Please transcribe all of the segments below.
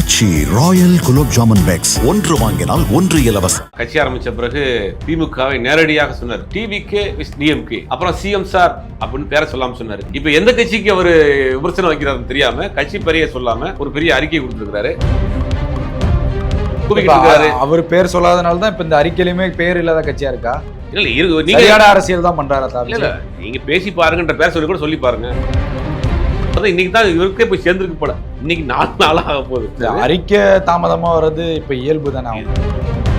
Aachi royal gulab jamun packs. ஒன்று வாங்கினால் ஒன்று இலவசம். கட்சி ஆரம்பிச்ச பிறகு திமுகவை நேரடியாக சொன்னார். டிவிகே விஸ் டிஎம்கே அப்புறம் சிஎம் சார் அப்படின்னு பேர சொல்லாம சொன்னாரு. இப்ப எந்த கட்சிக்கு அவர் விமர்சனம் வைக்கிறாருன்னு தெரியாம கட்சி பெரிய சொல்லாம ஒரு பெரிய அறிக்கை கொடுத்திருக்காரு அவர் பேர் சொல்லாதனால தான் இப்ப இந்த அறிக்கையிலுமே பேர் இல்லாத கட்சியா இருக்கா? இல்ல இருக்கு நீங்க அரசியல் தான் பண்றாரா இல்ல நீங்க பேசி பாருங்கன்ற பேர் சொல்லி கூட சொல்லி பாருங்க. இன்னைக்கு தான் இவருக்கே போய் சேர்ந்துருக்கு போல. இன்னைக்கு நாலு நாளாக ஆக போகுது. அறிக்கை தாமதமா வர்றது இப்ப இயல்பு தானே ஆகும்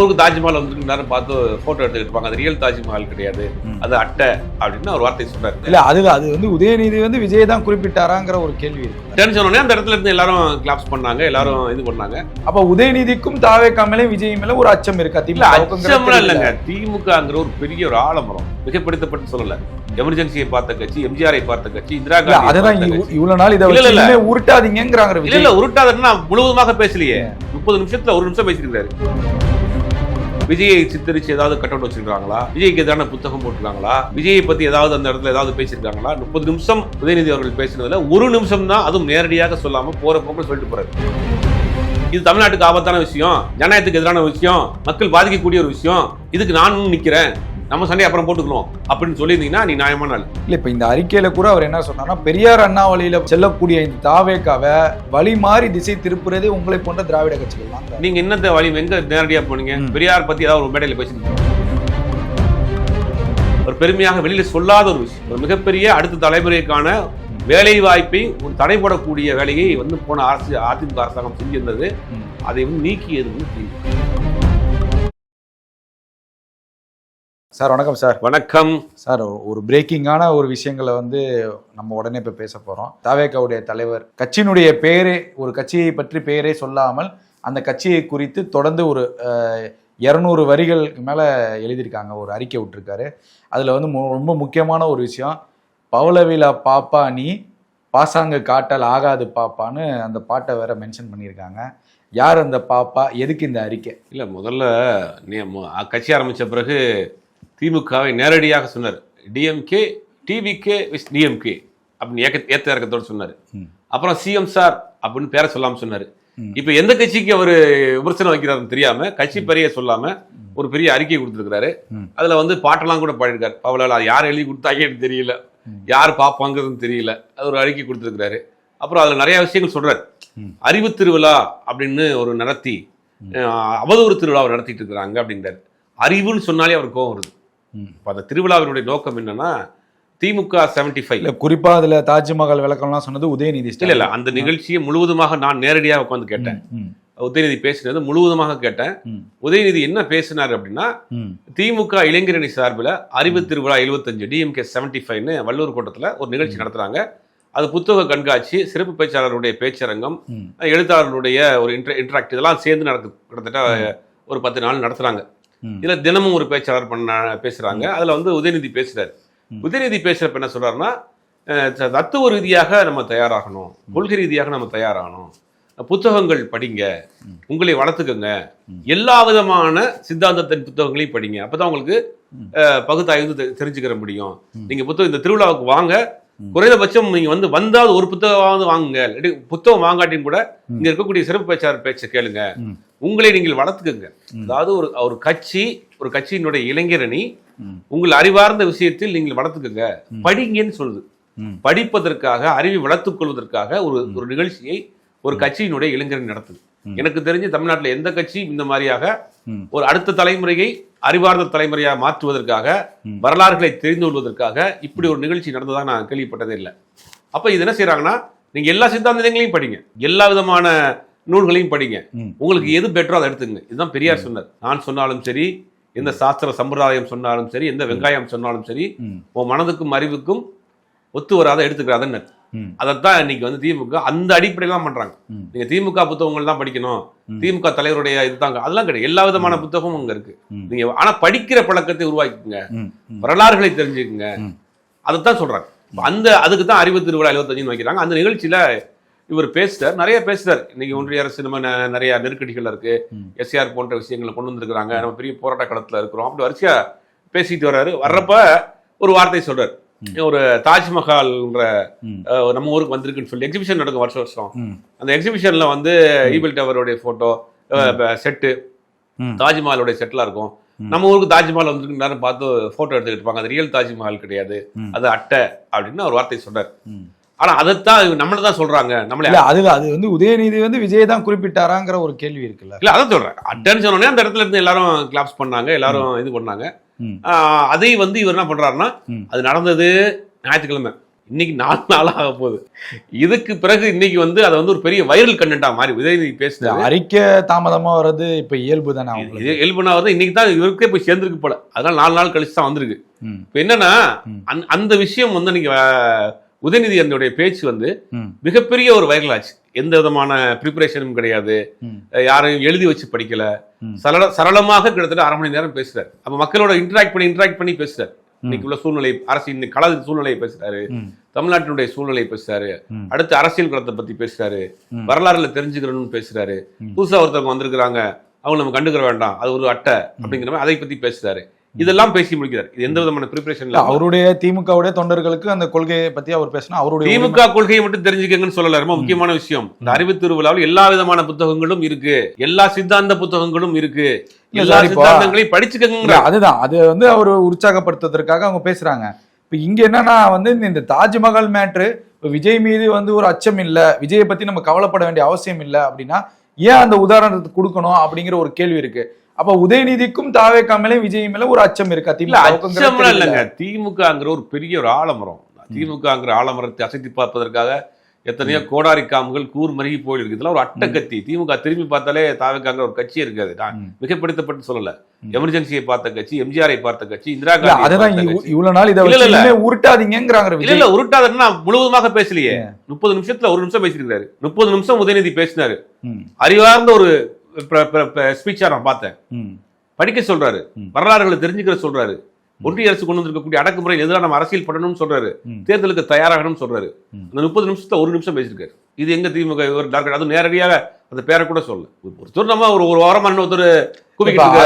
ஊருக்கு தாஜ்மஹால் வந்து நேரம் பார்த்து போட்டோ எடுத்துக்கிட்டு இருப்பாங்க. அது ரியல் தாஜ்மஹால் கிடையாது. அது அட்டை அப்படின்னு ஒரு வார்த்தை சொல்றாரு இல்ல அது அது வந்து உதயநிதி வந்து விஜய் தான் குறிப்பிட்டாராங்கிற ஒரு கேள்வி டென்ஷன் உடனே அந்த இடத்துல இருந்து எல்லாரும் கிளாப்ஸ் பண்ணாங்க. எல்லாரும் இது பண்ணாங்க. அப்ப உதயநிதிக்கும் தாவேக்கா மேலே விஜய் மேல ஒரு அச்சம் இருக்கா. இல்ல திமுகவுக்குங்கிற அச்சம்லாம். இல்லைங்க. திமுகங்கிற ஒரு பெரிய ஒரு ஆலமரம். மிகப்படுத்தப்பட்டு சொல்லல. எமர்ஜென்சியை பார்த்த கட்சி எம்ஜிஆரை பார்த்த கட்சி இந்திரா காந்தி கட்சி. இவ்வளவு நாள் இதை இல்ல, இல்ல, உருட்டாதீங்கிறாங்க இல்ல இல்ல உருட்டாதுன்னா முழுவதுமாக பேசலையே. முப்பது நிமிஷத்துல ஒரு நிமிஷம் பேசியிருக்காரு விஜயை சித்தரிச்சு ஏதாவது கட் அவுட் வச்சிருக்காங்களா விஜய்க்கு எதிரான புத்தகம் போட்டிருக்காங்களா? விஜயை பத்தி ஏதாவது அந்த இடத்துல ஏதாவது பேசியிருக்காங்களா? முப்பது நிமிஷம் உதயநிதி அவர்கள் பேசினதுல ஒரு நிமிஷம் தான் அதுவும் நேரடியாக சொல்லாம போற போக்கு சொல்லிட்டு போறாரு. இது தமிழ்நாட்டுக்கு ஆபத்தான விஷயம் ஜனநாயகத்துக்கு எதிரான விஷயம் மக்கள் பாதிக்கக்கூடிய ஒரு விஷயம். இதுக்கு நானும் நிக்கிறேன். நம்ம சண்டை அப்புறம் போட்டுக்கணும் அப்படின்னு சொல்லியிருந்தீங்கன்னா நீ நியாயமான ஆள். இல்ல இப்ப இந்த அறிக்கையில கூட அவர் என்ன சொன்னார்னா பெரியார் அண்ணா வழியில செல்லக்கூடிய இந்த தாவேக்காவை வழி மாறி திசை திருப்புறதே உங்களை போன்ற திராவிட கட்சிகள் தான். நீங்க என்னத்த வழி எங்க நேரடியா போனீங்க. பெரியார் பத்தி ஏதாவது ஒரு மேடையில பேசிருக்கீங்க ஒரு பெருமையாக வெளியில சொல்லாத ஒரு விஷயம். ஒரு மிகப்பெரிய அடுத்த தலைமுறைக்கான வேலை வாய்ப்பை ஒரு தடைபடக்கூடிய வேலையை வந்து போன அரசு அதிமுக அரசாங்கம் செஞ்சிருந்தது. அதை வந்து நீக்கியது வந்து திமுக. சார் வணக்கம் சார். வணக்கம். சார் ஒரு பிரேக்கிங்கான ஒரு விஷயங்களை வந்து நம்ம உடனே இப்போ பேச போகிறோம் தாவேக்காவுடைய தலைவர் கட்சியினுடைய பேரே ஒரு கட்சியை பற்றி பெயரே சொல்லாமல் அந்த கட்சியை குறித்து தொடர்ந்து ஒரு இரநூறு வரிகளுக்கு மேலே எழுதியிருக்காங்க ஒரு அறிக்கை விட்டுருக்காரு. அதில் வந்து ரொம்ப முக்கியமான ஒரு விஷயம் பவளவிழா பாப்பா நீ பாசாங்க காட்டல் ஆகாது பாப்பான்னு அந்த பாட்டை வேற மென்ஷன் பண்ணியிருக்காங்க. யார் அந்த பாப்பா? எதுக்கு இந்த அறிக்கை? இல்ல முதல்ல கட்சி ஆரம்பிச்ச பிறகு திமுகவை நேரடியாக சொன்னார் டிஎம்கே டிவிகே விஸ் டிஎம்கே அப்படின்னு ஏக்க ஏத்த இறக்கத்தோடு சொன்னார். அப்புறம் சிஎம் சார் அப்படின்னு பேரை சொல்லாம சொன்னாரு. இப்ப எந்த கட்சிக்கு அவர் விமர்சனம் வைக்கிறாருன்னு தெரியாம கட்சி பெரிய சொல்லாம ஒரு பெரிய அறிக்கை கொடுத்துருக்காரு ம். அதுல வந்து பாட்டெல்லாம் கூட பாடிருக்காரு பவலால் யார் எழுதி கொடுத்தாங்கன்னு தெரியல. யார் பார்ப்பாங்கிறதுன்னு தெரியல அது ஒரு அறிக்கை கொடுத்துருக்காரு அப்புறம் அதுல நிறைய விஷயங்கள் சொல்றாரு. அறிவு திருவிழா அப்படின்னு ஒரு நடத்தி அவதூறு திருவிழாவை நடத்திட்டு இருக்கிறாங்க அப்படின்றாரு அறிவுன்னு சொன்னாலே அவர் கோவம் வருது. இப்ப அந்த திருவிழாவினுடைய நோக்கம் என்னன்னா திமுக செவன்டி ஃபைவ் இல்ல குறிப்பா அதுல தாஜ்மஹால் விளக்கம்லாம் சொன்னது உதயநிதி இல்ல இல்ல அந்த நிகழ்ச்சியை முழுவதுமாக நான் நேரடியாக உட்கார்ந்து கேட்டேன். உதயநிதி பேசினது முழுவதுமாக கேட்டேன். உதயநிதி என்ன பேசினார் அப்படின்னா திமுக இளைஞரணி சார்பில் அறிவு திருவிழா 75 டிஎம்கே செவன்டி ஃபைவ்னு வள்ளூர் கோட்டத்தில் ஒரு நிகழ்ச்சி நடத்துறாங்க. அது புத்தக கண்காட்சி சிறப்பு பேச்சாளருடைய பேச்சரங்கம் எழுத்தாளருடைய ஒரு இன்டர் இன்டராக்ட் இதெல்லாம் சேர்ந்து நடக்கு கிட்டத்தட்ட ஒரு பத்து நாள் நடத்துறாங்க. ம். இதுல தினமும் ஒரு பேச்சாளர் பண்ண பேசுறாங்க. அதுல வந்து உதயநிதி பேசுறாரு. ம். உதயநிதி பேசுறப்ப என்ன த- தத்துவ ரீதியாக நம்ம தயாராகணும். கொள்கை ரீதியாக நம்ம தயாராகணும். புத்தகங்கள் படிங்க. உங்களை வளர்த்துக்கங்க. எல்லா விதமான சித்தாந்தத்தின் புத்தகங்களையும் படிங்க. அப்பதான் உங்களுக்கு பகுத்தாய்வு தெரிஞ்சுக்கிற முடியும். நீங்க புத்தகம் இந்த திருவிழாவுக்கு வாங்க. குறைந்தபட்சம் நீங்க வந்து வந்தாவது ஒரு புத்தகமாவது வாங்குங்க. புத்தகம் வாங்காட்டியும் கூட. இங்க இருக்கக்கூடிய சிறப்பு பேச்சாளர் பேச்சை கேளுங்க. உங்களை நீங்கள் வளர்த்துக்கங்க. அதாவது ஒரு ஒரு கட்சி ஒரு கட்சியினுடைய இளைஞரணி உங்கள் அறிவார்ந்த விஷயத்தில் நீங்கள் வளர்த்துக்கங்க. படிங்கன்னு சொல்லுது. படிப்பதற்காக அறிவை வளர்த்துக் கொள்வதற்காக ஒரு ஒரு நிகழ்ச்சியை ஒரு கட்சியினுடைய இளைஞரணி நடத்துது. எனக்கு தெரிஞ்சு தமிழ்நாட்டில் எந்த கட்சி இந்த மாதிரியாக ஒரு அடுத்த தலைமுறையை அறிவார்ந்த தலைமுறையாக மாற்றுவதற்காக. வரலாறுகளை தெரிந்து கொள்வதற்காக இப்படி ஒரு நிகழ்ச்சி நடந்ததாக நான் கேள்விப்பட்டதே இல்லை. அப்ப இது என்ன செய்றாங்கன்னா நீங்க எல்லா சித்தாந்தங்களையும் படிங்க. எல்லா விதமான நூல்களையும் படிங்க. உங்களுக்கு எது பெட்டரோ அதை எடுத்துங்க இதுதான் பெரியார் சொன்னார். நான் சொன்னாலும் சரி எந்த சாஸ்திர சம்பிரதாயம் சொன்னாலும் சரி எந்த வெங்காயம் சொன்னாலும் சரி உன் மனதுக்கும் அறிவுக்கும் ஒத்து வராத எடுத்துக்கிறாதன்னு அதைத்தான் இன்னைக்கு வந்து திமுக அந்த அடிப்படையில தான் பண்றாங்க. நீங்க திமுக புத்தகங்கள் தான் படிக்கணும். திமுக தலைவருடைய இதுதாங்க. அதெல்லாம் கிடையாது. எல்லா விதமான புத்தகமும் அங்க இருக்கு. நீங்க ஆனா படிக்கிற பழக்கத்தை உருவாக்கிக்கங்க. வரலாறுகளை தெரிஞ்சுக்குங்க. அதைத்தான் சொல்றாங்க. அந்த அதுக்கு தான் அறிவு திருவிழா எழுபத்தஞ்சுன்னு வைக்கிறாங்க. அந்த நிகழ்ச்சியில இவர் பேசுறார் நிறைய பேசுறார். இன்னைக்கு ஒன்றிய அரசு நம்ம நிறைய நெருக்கடிகள் இருக்கு. எஸ்ஆர் போன்ற விஷயங்களை கொண்டு வந்திருக்கிறாங்க. நம்ம பெரிய போராட்ட களத்துல இருக்கிறோம். அப்படி வரிசையா பேசிட்டு வர்றாரு. வர்றப்ப ஒரு வார்த்தை சொல்றாரு. ஒரு தாஜ்மஹால்ன்ற நம்ம ஊருக்கு வந்திருக்குன்னு சொல்லி எக்ஸிபிஷன் நடக்கும் வருஷம் வருஷம். அந்த எக்ஸிபிஷன்ல வந்து ஈபிள் டவருடைய போட்டோ செட்டு. தாஜ்மஹாலுடைய செட்லாம் இருக்கும். நம்ம ஊருக்கு தாஜ்மஹால் வந்திருக்கு நேரம் பார்த்து போட்டோ எடுத்துக்கிட்டு இருப்பாங்க. அது ரியல் தாஜ்மஹால் கிடையாது. அது அட்டை அப்படின்னு ஒரு வார்த்தை சொன்னார். ஆனா அதைத்தான் நம்மள தான் சொல்றாங்க. நம்மளே அதுல அது வந்து உதயநிதி வந்து விஜய் தான் குறிப்பிட்டாராங்கிற ஒரு கேள்வி இருக்குல்ல? இல்ல அதான் சொல்றேன். அட்டன் சொன்னோடனே அந்த இடத்துல இருந்து எல்லாரும் கிளாப்ஸ் பண்ணாங்க எல்லாரும் இது பண்ணாங்க. அதை வந்து இவர் என்ன பண்றாருன்னா. அது நடந்தது ஞாயிற்றுக்கிழமை. இன்னைக்கு நாலு நாள் ஆக போகுது. இதுக்கு பிறகு இன்னைக்கு வந்து அதை வந்து ஒரு பெரிய வைரல் கண்டென்ட்டா மாறி உதயநிதி பேசுனது. அறிக்கை தாமதமா வர்றது இப்ப இயல்பு தானே இது எல்பனா வந்து இன்னைக்கு தான் இவருக்கே போய் சேர்ந்துருக்கு போல. அதனால நாலு நாள் கழிச்சு தான் வந்திருக்கு. இப்போ என்னன்னா ம். அந்த- விஷயம் வந்து நீங்க உதயநிதி அதனுடைய பேச்சு வந்து. மிகப்பெரிய ஒரு வைரல் ஆச்சு எந்த விதமான ப்ரிப்பரேஷனும் கிடையாது. யாரையும் எழுதி வச்சு படிக்கல. சரள சரளமாக கிட்டத்தட்ட அரை மணி நேரம் பேசுறாரு. அப்ப மக்களோட இன்டராக்ட் பண்ணி இன்டராக்ட் பண்ணி பேசுறாரு. இன்னைக்கு உள்ள சூழ்நிலை அரசு இன்னைக்கு கள சூழ்நிலையை பேசுறாரு. தமிழ்நாட்டினுடைய சூழ்நிலையை பேசுறாரு. அடுத்து அரசியல் களத்தை பத்தி பேசுறாரு. வரலாறுல தெரிஞ்சுக்கணும்னு பேசுறாரு. புதுசா ஒருத்தவங்க வந்திருக்கிறாங்க. அவங்க நம்ம கண்டுக்கிற வேண்டாம். அது ஒரு அட்டை அப்படிங்கிற மாதிரி அதை பத்தி பேசுறாரு. இதெல்லாம் பேசி முடிக்கிறார். இது எந்த விதமான ப்ரிப்பரேஷன் இல்ல, அவருடைய திமுகவுடைய தொண்டர்களுக்கு அந்த கொள்கையை பத்தி அவர் பேசினா அவருடைய திமுக கொள்கையை மட்டும் தெரிஞ்சுக்கங்கன்னு சொல்லல ரொம்ப முக்கியமான விஷயம். இந்த அறிவு திருவிழாவில் எல்லா விதமான புத்தகங்களும் இருக்கு. எல்லா சித்தாந்த புத்தகங்களும் இருக்கு. எல்லா சித்தாந்தங்களையும் படிச்சுக்கங்க அதுதான். அது வந்து அவர் உற்சாகப்படுத்துவதற்காக அவங்க பேசுறாங்க. இப்ப இங்க என்னன்னா வந்து இந்த- தாஜ்மஹால் மேட்ரு இப்ப விஜய் மீது வந்து ஒரு அச்சம் இல்ல விஜயை பத்தி நம்ம கவலைப்பட வேண்டிய அவசியம் இல்ல அப்படின்னா ஏன் அந்த உதாரணத்தை கொடுக்கணும் அப்படிங்கிற ஒரு கேள்வி இருக்கு. அப்ப உதயநிதிக்கும் தாவேக்கா மேலே விஜய் மேல ஒரு அச்சம் இருக்கா? இல்ல அச்சம்லாம். இல்லைங்க. திமுகங்கிற ஒரு பெரிய ஒரு ஆலமரம். திமுகங்கிற ஆலமரத்தை அசைத்து பார்ப்பதற்காக எத்தனையோ கோடாரி காம்புகள் கூர் மருகி போயிருக்கு இதெல்லாம் ஒரு அட்டக்கத்தி திமுக திரும்பி பார்த்தாலே தாவக்காங்கிற ஒரு கட்சி இருக்காது. நான். மிகப்படுத்தப்பட்டு சொல்லல. எமர்ஜென்சியை பார்த்த கட்சி எம்ஜிஆரை பார்த்த கட்சி இந்திரா காந்தி இவ்வளவு நாள் இதை இல்ல, உருட்டாதீங்கிறாங்க இல்ல இல்ல. உருட்டாதுன்னா முழுவதுமாக பேசலையே. முப்பது நிமிஷத்துல ஒரு நிமிஷம் பேசியிருக்காரு முப்பது நிமிஷம் உதயநிதி பேசினாரு. அறிவார்ந்த ஒரு ஸ்பீச்சா நான் பார்த்தேன். படிக்க சொல்றாரு. வரலாறுகளை தெரிஞ்சுக்கிற சொல்றாரு. ஒன்றிய அரசு கொண்டு வந்திருக்கக்கூடிய அடக்குமுறை எதிராக நம்ம அரசியல் பண்ணணும்னு சொல்றாரு. தேர்தலுக்கு தயாராகணும்னு சொல்றாரு. அந்த முப்பது நிமிஷத்துல ஒரு நிமிஷம் பேசியிருக்காரு. இது எங்க திமுக ஒரு டாக்டர் அது நேரடியாக அந்த பேரை கூட சொல்ல ஒருத்தர் நம்ம ஒரு ஒரு வாரமா இன்னொருத்தர்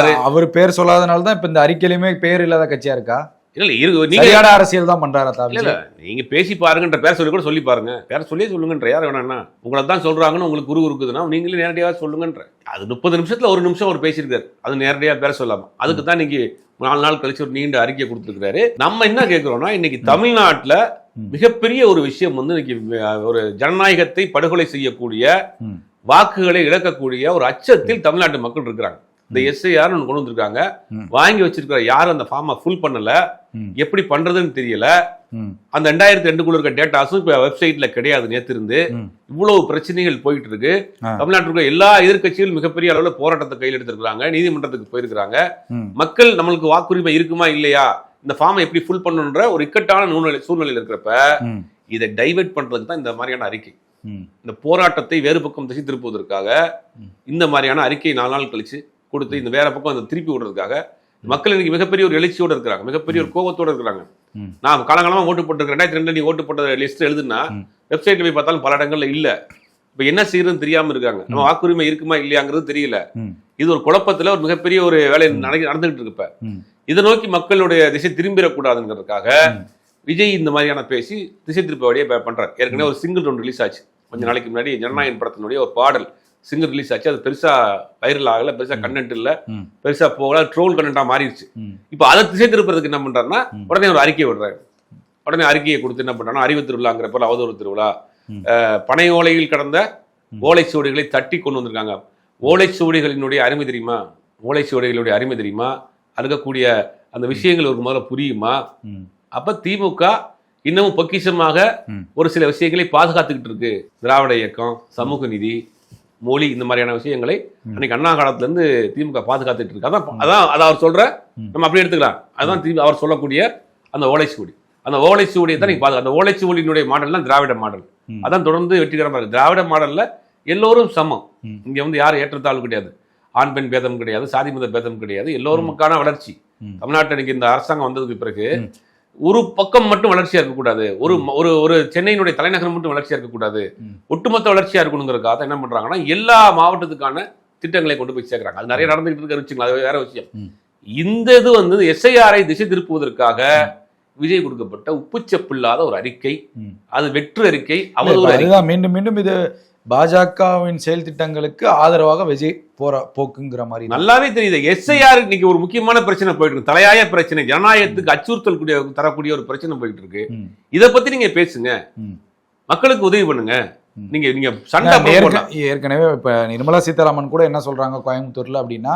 அ- அவர் பேர் சொல்லாதனால தான் இப்ப இந்த அறிக்கையிலுமே பேர் இல்லாத கட்சியா இருக்கா? இல்ல இல்ல இருக்கு நீங்க சரியான அரசியல் தான் பண்றாரா தா இல்ல இல்ல விஜய் நீங்க பேசி பாருங்கன்ற பேர் சொல்லி கூட சொல்லி பாருங்க. பேர சொல்லியே சொல்லுங்கன்ற யார் வேணாம்னா உங்களை தான் சொல்றாங்கன்னு உங்களுக்கு குரு இருக்குதுன்னா நீங்களே நேரடியாக சொல்லுங்கன்ற. அது முப்பது நிமிஷத்துல ஒரு நிமிஷம் அவர் பேசியிருக்காரு. அது நேரடியா பேர சொல்லாம. அதுக்கு தான் இன்னைக்கு நாலு நாள் கழிச்சு ஒரு நீண்ட அறிக்கை கொடுத்துருக்காரு நம்ம என்ன கேட்கிறோம்னா இன்னைக்கு தமிழ்நாட்டுல. மிகப்பெரிய ஒரு விஷயம் வந்து இன்னைக்கு ஒரு ஜனநாயகத்தை படுகொலை செய்யக்கூடிய. வாக்குகளை இழக்கக்கூடிய ஒரு அச்சத்தில் தமிழ்நாட்டு மக்கள் இருக்கிறாங்க. இந்த எஸ்ஐஆர் ஒன்று கொண்டு வந்திருக்காங்க. வாங்கி வச்சிருக்கிற யாரும் அந்த ஃபார்மை ஃபுல் பண்ணல. எப்படி பண்றதுன்னு தெரியல அந்த ரெண்டாயிரத்தி ரெண்டுக்குள்ள இருக்க டேட்டாஸும் இப்போ வெப்சைட்ல கிடையாது நேத்து இருந்து. இவ்வளவு பிரச்சனைகள் போயிட்டு இருக்கு. தமிழ்நாட்டில் இருக்க எல்லா எதிர்க்கட்சிகளும் மிகப்பெரிய அளவுல போராட்டத்தை கையில் எடுத்திருக்காங்க நீதிமன்றத்துக்கு போயிருக்கிறாங்க. மக்கள் நம்மளுக்கு வாக்குரிமை இருக்குமா இல்லையா இந்த ஃபார்மை எப்படி ஃபுல் பண்ணணுன்ற ஒரு இக்கட்டான சூழ்நிலை சூழ்நிலையில் இருக்கிறப்ப இதை டைவர்ட் பண்றதுக்கு தான் இந்த மாதிரியான அறிக்கை. இந்த போராட்டத்தை வேறு பக்கம் திசை திருப்புவதற்காக. இந்த மாதிரியான அறிக்கை நாலு நாள் கழிச்சு கொடுத்து இந்த வேற பக்கம் அந்த திருப்பி விடுறதுக்காக மக்கள் இன்னைக்கு மிகப்பெரிய ஒரு எழுச்சியோட இருக்கிறாங்க. மிகப்பெரிய ஒரு கோபத்தோட இருக்கிறாங்க. நான் காலகாலமா ஓட்டு போட்டிருக்கேன் ரெண்டாயிரத்தி ரெண்டுல நீ ஓட்டு போட்ட லிஸ்ட் எழுதுனா. வெப்சைட்ல போய் பார்த்தாலும் பல இடங்கள்ல இல்ல. இப்ப என்ன செய்யறதுன்னு தெரியாம இருக்காங்க. நம்ம வாக்குரிமை இருக்குமா இல்லையாங்கிறது தெரியல. இது ஒரு குழப்பத்துல ஒரு மிகப்பெரிய ஒரு வேலை நடந்துகிட்டு இருக்கு இப்ப. இதை நோக்கி மக்களுடைய திசை திரும்பிடக்கூடாதுங்கிறதுக்காக. விஜய் இந்த மாதிரியான பேசி திசை திருப்ப வழியே பண்றாரு. ஏற்கனவே ஒரு சிங்கிள் ஒன்று ரிலீஸ் ஆச்சு. கொஞ்ச நாளைக்கு முன்னாடி ஜனநாயகன் படத்தினுடைய ஒரு பாடல். சிங்கிள் ரிலீஸ் ஆச்சு. அது பெருசா வைரல் ஆகல பெருசா கண்டென்ட் இல்ல. பெருசா போகல ட்ரோல் கண்டென்ட்டா மாறிடுச்சு. இப்போ அதை திசை திருப்பறதுக்கு என்ன பண்றாருன்னா ம். உடனே ஒரு அறிக்கை விடுறாரு. உடனே அறிக்கையை கொடுத்து என்ன பண்றாருன்னா அறிவு திருவிழாங்கிற போல அவதூறு திருவிழா. பனை ஓலையில் கடந்த. ஓலைச்சுவடிகளை தட்டி கொண்டு வந்திருக்காங்க. ஓலைச்சுவடிகளினுடைய அருமை தெரியுமா? ஓலைச்சுவடிகளுடைய அருமை தெரியுமா? அருகக்கூடிய அந்த விஷயங்கள் ஒரு முதல்ல புரியுமா. அப்ப திமுக இன்னமும் பொக்கிஷமாக. ஒரு சில விஷயங்களை பாதுகாத்துக்கிட்டு இருக்கு. திராவிட இயக்கம் சமூக நீதி மொழி இந்த மாதிரியான விஷயங்களை. அன்னைக்கு அண்ணா காலத்துல இருந்து திமுக பாதுகாத்துட்டு இருக்கு. அதான் அதான் அதை அவர் சொல்ற ம். நம்ம அப்படியே எடுத்துக்கலாம். அதான் திமுக அவர் சொல்லக்கூடிய அந்த ஓலைச்சுவடி. அந்த ஓலைச்சுவடியை தான் நீங்க பாதுகா அந்த ஓலைச்சுவடியினுடைய மாடல் தான் திராவிட மாடல். அதான் தொடர்ந்து வெற்றிகரமா இருக்கு. திராவிட மாடல்ல எல்லோரும் சமம். இங்க வந்து யாரும் ஏற்றத்தாழ்வு கிடையாது. ஆண் பெண் பேதம் கிடையாது. சாதி மத பேதம் கிடையாது. எல்லோருமுக்கான வளர்ச்சி. தமிழ்நாட்டில் இன்னைக்கு இந்த அரசாங்கம் வந்ததுக்கு பிறகு. ஒரு பக்கம் மட்டும் வளர்ச்சியா இருக்கக்கூடாது. ஒரு ஒரு ஒரு சென்னையினுடைய தலைநகரம் மட்டும் வளர்ச்சியா இருக்கக்கூடாது. ஒட்டுமொத்த வளர்ச்சியா இருக்கணுங்கிறதுக்காக என்ன பண்றாங்கன்னா எல்லா மாவட்டத்துக்கான திட்டங்களை கொண்டு போய் சேர்க்கறாங்க. அது நிறைய நடந்துகிட்டு இருக்க வச்சுங்களா அது வேற விஷயம். இந்த இது வந்து எஸ்ஐஆரை திசை திருப்புவதற்காக விஜய் கொடுக்கப்பட்ட உப்புச்சப்பில்லாத ஒரு அறிக்கை. அது வெற்று அறிக்கை. அதுதான் மீண்டும் மீண்டும் இது பாஜகவின் செயல் திட்டங்களுக்கு ஆதரவாக விஜய் போற போக்குங்கிற மாதிரி. நல்லாவே தெரியுது. எஸ்ஐஆர் இன்னைக்கு ஒரு முக்கியமான பிரச்சனை போயிட்டு இருக்கு. தலையாய பிரச்சனை. ஜனநாயகத்துக்கு அச்சுறுத்தல் கூடிய தரக்கூடிய ஒரு பிரச்சனை போயிட்டு இருக்கு. இத பத்தி நீங்க பேசுங்க. மக்களுக்கு உதவி பண்ணுங்க. நீங்க நீங்க சண்டை ஏற்கனவே இப்ப நிர்மலா சீதாராமன் கூட என்ன சொல்றாங்க கோயம்புத்தூர்ல அப்படின்னா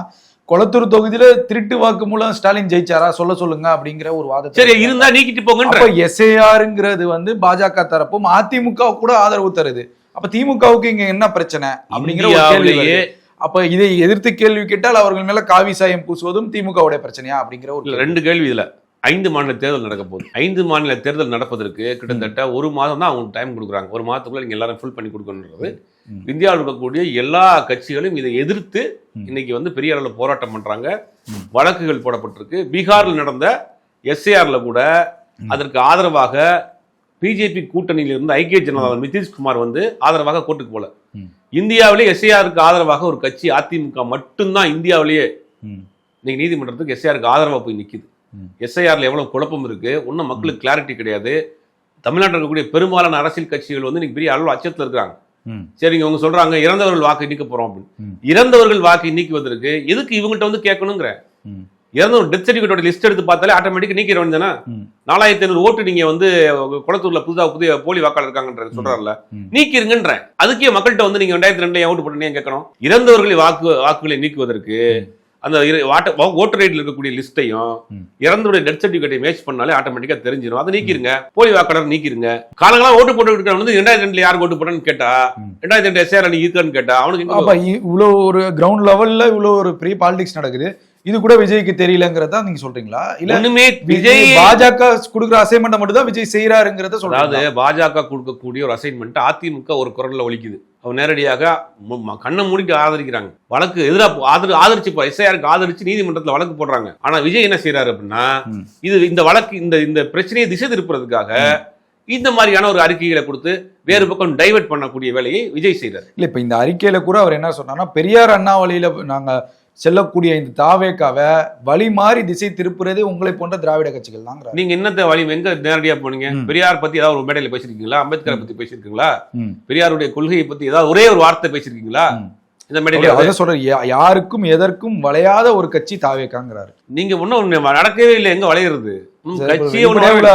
கொளத்தூர் தொகுதியில திருட்டு வாக்கு மூலம் ஸ்டாலின் ஜெயிச்சாரா? சொல்ல சொல்லுங்க அப்படிங்கிற ஒரு வாதத்தை சரி இருந்தா நீக்கிட்டு அப்ப எஸ்ஏஆருங்கிறது வந்து பாஜக தரப்பும் அதிமுக கூட ஆதரவு தருது. அப்ப திமுகவுக்கு இங்க என்ன பிரச்சனை அப்படிங்கிற ஒரு. அப்ப இதை எதிர்த்து கேள்வி கேட்டால் அவர்கள் மேல காவி சாயம் பூசுவதும் திமுகவுடைய பிரச்சனையா அப்படிங்கிற ஒரு. ரெண்டு கேள்வி இதுல ஐந்து மாநில தேர்தல் நடக்க போகுது ஐந்து மாநில தேர்தல் நடப்பதற்கு கிட்டத்தட்ட ஒரு மாதம் தான் அவங்க டைம் கொடுக்குறாங்க ஒரு மாதத்துக்குள்ள நீங்க எல்லாரும் ஃபில் பண்ணி கொடுக்கணுன்றது. இந்தியாவில் இருக்கக்கூடிய எல்லா கட்சிகளும் இதை எதிர்த்து. இன்னைக்கு வந்து பெரிய அளவில் போராட்டம் பண்றாங்க. வழக்குகள் போடப்பட்டிருக்கு பீகார்ல நடந்த எஸ்ஏஆர்ல கூட. அதற்கு ஆதரவாக பிஜேபி கூட்டணியில் இருந்த ஐக்கிய ஜனதா தளம் நிதிஷ்குமார் வந்து ஆதரவாக கோர்ட்டுக்கு போல. இந்தியாவிலே எஸ்ஏஆருக்கு ஆதரவாக ஒரு கட்சி அதிமுக மட்டும்தான் இந்தியாவிலேயே. இன்னைக்கு நீதிமன்றத்துக்கு எஸ்ஐஆருக்கு ஆதரவா போய் நிக்குது ம். எஸ்ஐஆர்ல எவ்வளவு குழப்பம் இருக்கு இன்னும் மக்களுக்கு கிளாரிட்டி கிடையாது தமிழ்நாட்டில் இருக்கக்கூடிய பெரும்பாலான அரசியல் கட்சிகள் வந்து இன்னைக்கு பெரிய அளவு அச்சத்துல இருக்கிறாங்க. சரிங்க அவங்க சொல்றாங்க இறந்தவர்கள் வாக்கு நீக்க போறோம் அப்படின்னு. இறந்தவர்கள் வாக்கு நீக்குவதற்கு எதுக்கு இவங்ககிட்ட வந்து கேட்கணுங்கிற இறந்தவர் டெத் சர்டிஃபிகேட்டோட லிஸ்ட் எடுத்து பார்த்தாலே ஆட்டோமேட்டிக் நீக்கிற வேண்டியதானே. நாலாயிரத்தி ஐநூறு ஓட்டு நீங்க வந்து குளத்தூர்ல புதுசா புதிய போலி வாக்காளர் இருக்காங்கன்ற சொல்றாருல ம். நீக்கிருங்கன்ற அதுக்கே மக்கள்கிட்ட வந்து நீங்க ரெண்டாயிரத்தி ரெண்டுல ஓட்டு போட்டு கேட்கணும்? இறந்தவர்களை வாக்கு வாக்குகளை நீக்குவதற்கு அந்த ஓட்டர் ஐடியில் இருக்கக்கூடிய லிஸ்ட்டையும். இறந்தவருடைய டெத் சர்டிஃபிகேட்டை மேட்ச் பண்ணாலே ஆட்டோமேட்டிக்கா தெரிஞ்சிடும் அதை நீக்கிருங்க. போலி வாக்காளர் நீக்கிருங்க. காலங்களா ஓட்டு போட்டு வந்து ரெண்டாயிரத்தி ரெண்டுல யாருக்கு ஓட்டு போட்டேன்னு கேட்டா. ரெண்டாயிரத்தி ரெண்டு எஸ்ஆர் நீ இருக்கான்னு கேட்டா அவனுக்கு இவ்வளவு ஒரு கிரவுண்ட் லெவல்ல இவ்வளவு ஒரு பெரிய பாலிடிக்ஸ் நடக்குது. இது கூட விஜய்க்கு தெரியலங்கிறதா நீங்க சொல்றீங்களா? இல்ல ஒண்ணுமே விஜய் பாஜக கொடுக்குற அசைன்மெண்ட் மட்டும் தான் விஜய் செய்யறாருங்கிறத சொல்றாங்க பாஜக கொடுக்கக்கூடிய ஒரு அசைன்மெண்ட் அதிமுக ஒரு குரல்ல ஒலிக்குது. அவங்க நேரடியாக கண்ணை மூடிட்டு ஆதரிக்கிறாங்க. வழக்கு எதிராக ஆதரி ஆதரிச்சு எஸ்ஐஆருக்கு ஆதரிச்சு நீதிமன்றத்துல வழக்கு போடுறாங்க. ஆனா விஜய் என்ன செய்யறாரு அப்படின்னா. இது இந்த வழக்கு இந்த இந்த பிரச்சனையை திசை திருப்புறதுக்காக இந்த மாதிரியான ஒரு அறிக்கைகளை கொடுத்து வேறு பக்கம் டைவர்ட் பண்ணக்கூடிய வேலையை விஜய் செய்யறாரு இல்ல இப்ப இந்த அறிக்கையில கூட அவர் என்ன சொன்னார்னா பெரியார் அண்ணா வழியில நாங்க செல்லக்கூடிய இந்த தாவேக்காவை வழி மாறி திசை திருப்புறதே உங்களை போன்ற திராவிட கட்சிகள் தாங்கிறார் நீங்க என்னத்த வழி எங்க நேரடியா போனீங்க. பெரியார் பத்தி ஏதாவது ஒரு மேடையில பேசிருக்கீங்களா? அம்பேத்கரை பத்தி பேசிருக்கீங்களா. பெரியாருடைய கொள்கையை பத்தி ஏதாவது ஒரே ஒரு வார்த்தை பேசிருக்கீங்களா. இந்த மேடையில அதான் சொல்ற யாருக்கும் எதற்கும் வளையாத ஒரு கட்சி தாவேக்காங்கிறாரு. நீங்க ஒன்னும் நடக்கவே இல்லை. எங்க வளையிறது?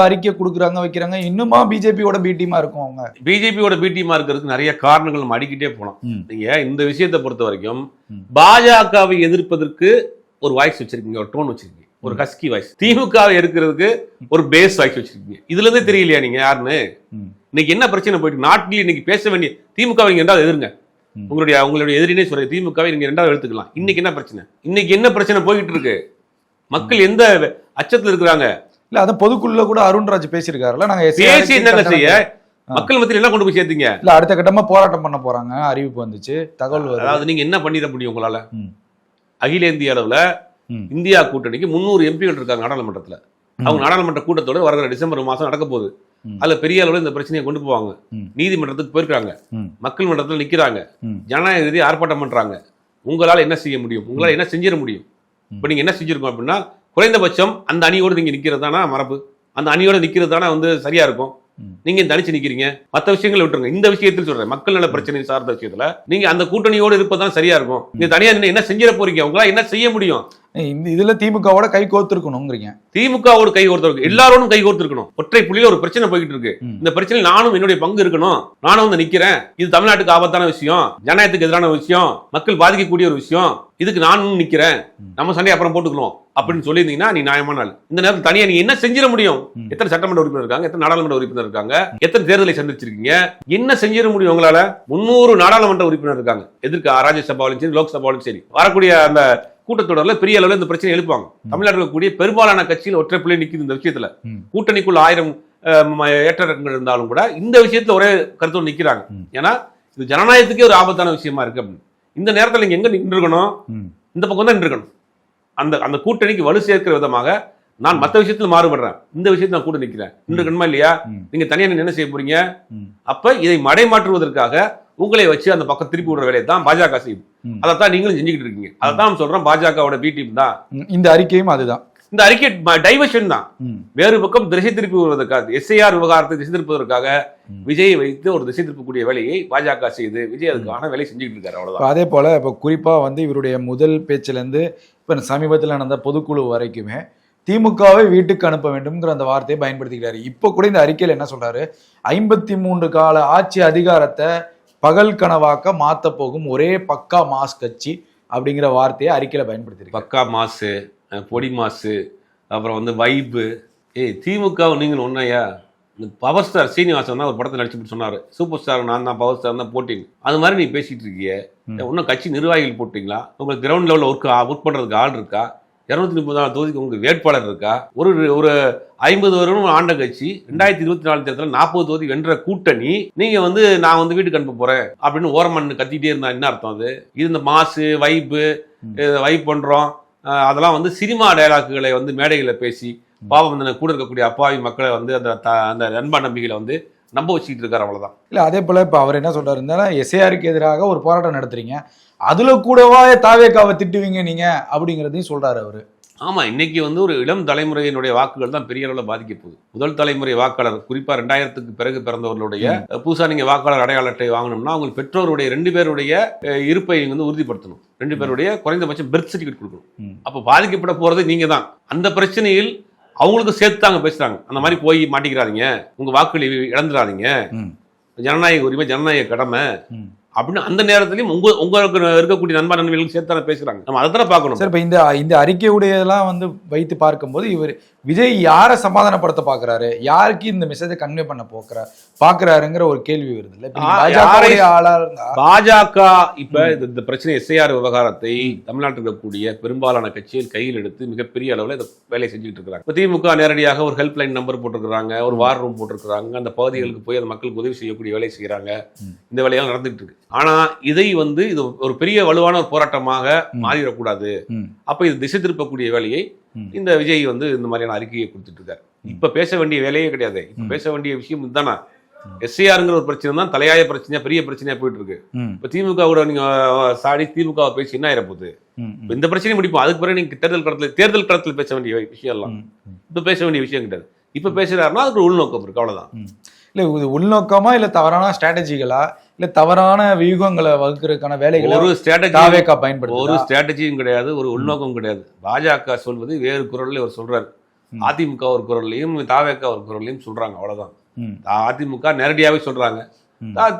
அறிக்கை கொடுக்குறாங்க வைக்கிறாங்க. இன்னுமா பிஜேபியோட பி டீமா இருக்கும் அவங்க. பிஜேபியோட பி டீமா இருக்கிறதுக்கு நிறைய காரணங்கள் நம்ம அடிக்கிட்டே போனோம். நீங்க இந்த விஷயத்தை பொறுத்த வரைக்கும். பாஜகவை எதிர்ப்பதற்கு ஒரு வாய்ஸ் வச்சிருக்கீங்க ஒரு டோன் வச்சிருக்கீங்க. ஒரு கஸ்கி வாய்ஸ் திமுகவை இருக்கிறதுக்கு ஒரு பேஸ் வாய்ஸ் வச்சிருக்கீங்க. இதுல இருந்தே தெரியலையா நீங்க யாருன்னு. இன்னைக்கு என்ன பிரச்சனை போயிட்டு நாட்டில் இன்னைக்கு பேச வேண்டிய திமுகவை நீங்க ரெண்டாவது எதிருங்க. உங்களுடைய உங்களுடைய எதிரினே சொல்ற திமுகவை நீங்க ரெண்டாவது எடுத்துக்கலாம். இன்னைக்கு என்ன பிரச்சனை? இன்னைக்கு என்ன பிரச்சனை போயிட்டு இருக்கு? மக்கள் எந்த அச்சத்துல இருக்கிறாங்க? இல்ல அதான் பொதுக்குள்ள கூட அருண்ராஜ் பேசியிருக்காருல்ல நாங்க பேசி கண்டனம் செய்ய. மக்கள் மத்தியில் என்ன கொண்டு போய் சேர்த்தீங்க? இல்ல அடுத்த கட்டமா போராட்டம் பண்ண போறாங்க அறிவிப்பு வந்துச்சு தகவல் அதாவது நீங்க என்ன பண்ணிட முடியும் உங்களால. அகில இந்திய அளவுல. இந்தியா கூட்டணிக்கு முந்நூறு எம்பிகள் இருக்காங்க நாடாளுமன்றத்துல. அவங்க நாடாளுமன்ற கூட்டத்தோட வருகிற டிசம்பர் மாசம் நடக்க போகுது. அதுல பெரிய அளவுல இந்த பிரச்சனையை கொண்டு போவாங்க. நீதிமன்றத்துக்கு போயிருக்காங்க. மக்கள் மன்றத்துல நிக்கிறாங்க. ஜனநாயக ரீதியா ஆர்ப்பாட்டம் பண்றாங்க. உங்களால என்ன செய்ய முடியும்? உங்களால என்ன செஞ்சிட முடியும்? இப்ப நீங்க என்ன செஞ்சிருக்கோம் அப்படின்னா குறைந்தபட்சம் அந்த அணியோடு நீங்க நிக்கிறது தானே மரபு? அந்த அணியோட நிக்கிறது தானே வந்து சரியா இருக்கும். நீங்க தனிச்சு நிக்கிறீங்க. மத்த விஷயங்களை விட்டுருங்க. இந்த விஷயத்தில் சொல்றேன். மக்கள் நல பிரச்சனை சார்ந்த விஷயத்துல நீங்க அந்த கூட்டணியோடு இருப்பதான் சரியா இருக்கும். நீங்க தனியா என்ன செஞ்சிட போறீங்க? உங்களால என்ன செய்ய முடியும்? இந்த இதுல திமுகவோட கை கோர்த்திருக்கணுங்கிறீங்க திமுகவோட கை கோர்த்து எல்லாரோடும் கை கோர்த்திருக்கணும். ஒற்றை புள்ளியில ஒரு பிரச்சனை போய்கிட்டு இருக்கு. இந்த பிரச்சனையில் நானும் என்னுடைய பங்கு இருக்கணும். நானும் வந்து நிக்கிறேன். இது தமிழ்நாட்டுக்கு ஆபத்தான விஷயம். ஜனநாயகத்துக்கு எதிரான விஷயம். மக்கள் பாதிக்கக்கூடிய ஒரு விஷயம். இதுக்கு நானும் நிக்கிறேன். நம்ம சண்டை அப்புறம் போட்டுக்கலாம். அப்படின்னு சொல்லியிருந்தீங்கன்னா நீ நியாயமான ஆள். இந்த நேரத்தில் தனியா நீங்க என்ன செஞ்சிட முடியும். எத்தனை சட்டமன்ற உறுப்பினர் இருக்காங்க? எத்தனை நாடாளுமன்ற உறுப்பினர் இருக்காங்க? எத்தனை தேர்தலை சந்திச்சிருக்கீங்க? என்ன செஞ்சிட முடியும் உங்களால? முன்னூறு நாடாளுமன்ற உறுப்பினர் இருக்காங்க. எதிர்க்க ராஜ்யசபாவிலும் சரி லோக்சபாவிலும் சரி. வரக்கூடிய அந்த கூட்டத்தொடர்ல பெரிய அளவுல இந்த பிரச்சனை எழுப்புவாங்க. தமிழ்நாட்டில் இருக்கக்கூடிய பெரும்பாலான கட்சியில் ஒற்றை புள்ளி நிக்குது இந்த விஷயத்துல. கூட்டணிக்குள்ள ஆயிரம் ஏற்றங்கள் இருந்தாலும் கூட இந்த விஷயத்துல ஒரே கருத்தோடு நிக்கிறாங்க. ம். ஏன்னா இது ஜனநாயகத்துக்கே ஒரு ஆபத்தான விஷயமா இருக்கு அப்படின்னு. இந்த நேரத்துல நீங்க எங்க நின்றுக்கணும். இந்த பக்கம் தான் நின்றுக்கணும். அந்த அந்த கூட்டணிக்கு வலு சேர்க்கிற விதமாக நான் மத்த விஷயத்துல மாறுபடுறேன். இந்த விஷயத்துல நான் கூட நிக்கிறேன். நின்றுக்கணுமா இல்லையா. நீங்க தனியா நின்னு என்ன செய்ய போறீங்க. அப்ப இதை மடைமாற்றுவதற்காக உங்களை வச்சு அந்த பக்கம் திருப்பி விடுற வேலையை தான் பாஜக செய்யும். அதைத்தான் நீங்களும் செஞ்சுக்கிட்டு இருக்கீங்க. அதைத்தான் சொல்றோம் பாஜகவோட பி டீம் தான். இந்த அறிக்கையும் அதுதான். இந்த அறிக்கை டைவர்ஷன் தான். வேறு பக்கம் திசை திருப்பி வருவதற்காக எஸ்ஐஆர் விவகாரத்தை திசை திருப்புவதற்காக ம். விஜயை வைத்து ஒரு திசை திருப்பக்கூடிய வேலையை பாஜக செய்து விஜய் அதுக்கான வேலை செஞ்சுட்டு இருக்காரு அவ்வளவுதான். அதே போல இப்போ குறிப்பா வந்து இவருடைய முதல் பேச்சிலேருந்து இப்போ சமீபத்தில் நடந்த பொதுக்குழு வரைக்குமே திமுகவை வீட்டுக்கு அனுப்ப வேண்டும்ங்கிற அந்த வார்த்தையை பயன்படுத்திக்கிறாரு இப்போ கூட இந்த அறிக்கையில் என்ன சொல்றாரு? ஐம்பத்தி மூன்று கால ஆட்சி அதிகாரத்தை பகல் கனவாக்க மாத்த போகும் ஒரே பக்கா மாஸ் கட்சி அப்படிங்கிற வார்த்தையை அறிக்கையில பயன்படுத்தியிருக்காரு பக்கா மாசு பொடி மாசு அப்புறம் வந்து வைப்பு ஏய் திமுக நீங்கள் ஒன்றையா பவர் ஸ்டார் சீனிவாசன் தான் ஒரு படத்தில் நடிச்சு சொன்னார். சூப்பர் ஸ்டார் நான் தான் பவர் ஸ்டார் தான் போட்டிங்க அது மாதிரி நீ பேசிட்டு இருக்கிய. இன்னும் கட்சி நிர்வாகிகள் போட்டிங்களா? உங்களுக்கு கிரவுண்ட் லெவலில் ஒர்க் ஒர்க் பண்ணுறதுக்கு ஆள் இருக்கா? இரநூத்தி முப்பதாம் தொகுதிக்கு உங்களுக்கு வேட்பாளர் இருக்கா? ஒரு ஒரு ஐம்பது வருடம் ஆண்ட கட்சி ரெண்டாயிரத்தி இருபத்தி நாலு தேர்தலில் நாற்பது தொகுதி வென்ற கூட்டணி நீங்க வந்து நான் வந்து வீட்டுக்கு அனுப்ப போறேன் அப்படின்னு ஓரமண்ணு கத்திட்டே இருந்தா என்ன அர்த்தம் அது? இது இந்த மாசு வைப்பு. வைப் பண்றோம். அதெல்லாம் வந்து சினிமா டயலாக்குகளை வந்து மேடைகளில் பேசி பாவம் கூட இருக்கக்கூடிய அப்பாவி மக்களை வந்து அந்த அந்த நண்பா நம்பிக்கையில வந்து நம்ப வச்சுக்கிட்டு இருக்காரு அவ்வளவுதான். இல்ல அதே போல இப்ப அவர் என்ன சொல்றாரு இருந்தாலும் எஸ்ஏஆருக்கு எதிராக ஒரு போராட்டம் நடத்துறீங்க. அதுல கூடவா தாவேக்காவை திட்டுவீங்க நீங்க? அப்படிங்கிறதையும் சொல்றாரு அவரு. ஆமா இன்னைக்கு வந்து ஒரு இளம் தலைமுறையினுடைய வாக்குகள் தான் பெரிய அளவில் பாதிக்க போகுது. முதல் தலைமுறை வாக்காளர் குறிப்பா ரெண்டாயிரத்துக்கு பிறகு பிறந்தவர்களுடைய புதுசா நீங்க வாக்காளர் அடையாள அட்டை வாங்கணும்னா அவங்க பெற்றோருடைய ரெண்டு பேருடைய இருப்பை வந்து உறுதிப்படுத்தணும். ரெண்டு பேருடைய குறைந்தபட்சம் பெர்த் சர்டிஃபிகேட் கொடுக்கணும். அப்போ பாதிக்கப்பட போறது நீங்க தான் அந்த பிரச்சனையில் அவங்களுக்கு சேர்த்து தாங்க பேசுறாங்க. அந்த மாதிரி போய் மாட்டிக்கிறாதீங்க. உங்க வாக்குகளை இழந்துடாதீங்க. ஜனநாயக உரிமை ஜனநாயக கடமை. அப்படின்னு அந்த நேரத்திலையும் உங்க உங்களுக்கு இருக்கக்கூடிய நண்பர் நண்பர்களுக்கு சேர்த்து பேசுறாங்க. நம்ம அதை தானே பார்க்கணும். சார் இப்போ இந்த இந்த அறிக்கையுடையதெல்லாம் வந்து வைத்து பார்க்கும்போது இவர் விஜய் யாரை சமாதானப்படுத்த பாக்குறாரு யாருக்கு இந்த மெசேஜை கன்வே பண்ண போக்குறா பாக்குறாருங்கிற ஒரு கேள்வி வருது இல்ல பாஜக இப்ப இந்த- பிரச்சனை எஸ்ஐஆர் விவகாரத்தை தமிழ்நாட்டில் இருக்கக்கூடிய பெரும்பாலான கட்சிகள் கையில் எடுத்து மிகப்பெரிய அளவில் இந்த வேலையை செஞ்சுட்டு இருக்காங்க திமுக நேரடியாக ஒரு ஹெல்ப் லைன் நம்பர் போட்டிருக்காங்க ஒரு வார் ரூம் போட்டிருக்காங்க அந்த பகுதிகளுக்கு போய் அந்த மக்களுக்கு உதவி செய்யக்கூடிய வேலை செய்யறாங்க. இந்த வேலையெல்லாம் நடந்துட்டு இருக்கு ஆனா இதை வந்து இது ஒரு பெரிய வலுவான ஒரு போராட்டமாக. மாறிடக்கூடாது. அப்ப இது திசை திருப்பக்கூடிய வேலையை. இந்த விஜய் வந்து இந்த மாதிரியான அறிக்கையை கொடுத்துட்டு இருக்காரு இப்ப பேச வேண்டிய வேலையே கிடையாது. இப்ப. பேச வேண்டிய விஷயம் இதுதானா? எஸ்ஐஆருங்கிற ஒரு பிரச்சனை தான் தலையாய பிரச்சனையா பெரிய பிரச்சனையா போயிட்டு இருக்கு. இப்ப திமுக கூட நீங்க சாடி திமுக பேசி என்ன ஆயிரப்போகுது. இப்ப இந்த பிரச்சனையை முடிப்போம். அதுக்கு பிறகு நீங்க தேர்தல் களத்துல தேர்தல் களத்தில் பேச வேண்டிய விஷயம் எல்லாம். இப்ப பேச வேண்டிய விஷயம் கிடையாது. இப்ப பேசுறாருன்னா அதுக்கு உள்நோக்கம் இருக்கு. அவ்வளவுதான். இல்ல இது உள்நோக்கமா இல்ல தவறான ஸ்ட்ராட்டஜிகளா இல்ல தவறான வியூகங்களை வகுக்கிறதுக்கான வேலைகளை ஒரு ஸ்ட்ராட்டஜி தாவேக்கா ஒரு பயன்படுத்து ஸ்ட்ராட்டஜியும் கிடையாது ஒரு உள்நோக்கம் கிடையாது. பாஜக சொல்வது வேறு குரல்ல இவர் சொல்றாரு. அதிமுக ஒரு குரல்லையும் தாவேக்கா ஒரு குரல்லையும் சொல்றாங்க அவ்வளவுதான். அதிமுக நேரடியாவே சொல்றாங்க.